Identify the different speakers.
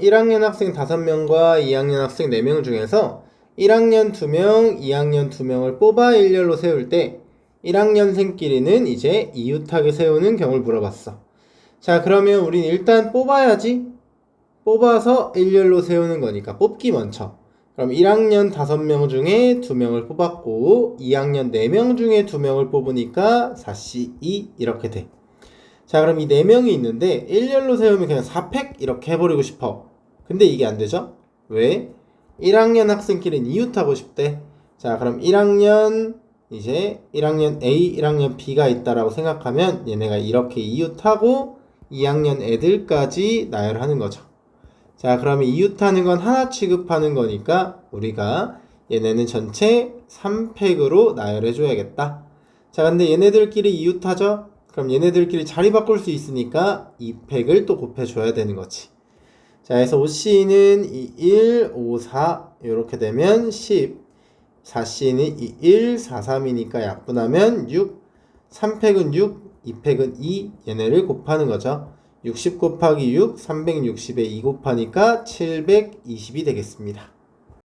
Speaker 1: 1학년 학생 5명과 2학년 학생 4명 중에서 1학년 2명, 2학년 2명을 뽑아 일렬로 세울 때 1학년생끼리는 이제 이웃하게 세우는 경우를 물어봤어. 자, 그러면 우린 일단 뽑아야지. 뽑아서 일렬로 세우는 거니까 뽑기 먼저. 그럼 1학년 5명 중에 2명을 뽑았고 2학년 4명 중에 2명을 뽑으니까 4C 2 이렇게 돼. 자, 그럼 이 4명이 있는데 일렬로 세우면 그냥 4팩 이렇게 해버리고 싶어. 근데 이게 안 되죠? 왜? 1학년 학생끼리는 이웃하고 싶대. 자, 그럼 1학년 이제 1학년 A, 1학년 B가 있다라고 생각하면 얘네가 이렇게 이웃하고 2학년 애들까지 나열하는 거죠. 자, 그러면 이웃하는 건 하나 취급하는 거니까 우리가 얘네는 전체 3팩으로 나열해 줘야겠다. 자, 근데 얘네들끼리 이웃하죠? 그럼 얘네들끼리 자리 바꿀 수 있으니까 2팩을 또 곱해 줘야 되는 거지. 자, 그래서 OC는 21, 54 이렇게 되면 10 4C는 21, 43이니까 약분하면 6 3팩은 6, 2팩은 2 얘네를 곱하는 거죠. 60 곱하기 6, 360에 2 곱하니까 720이 되겠습니다.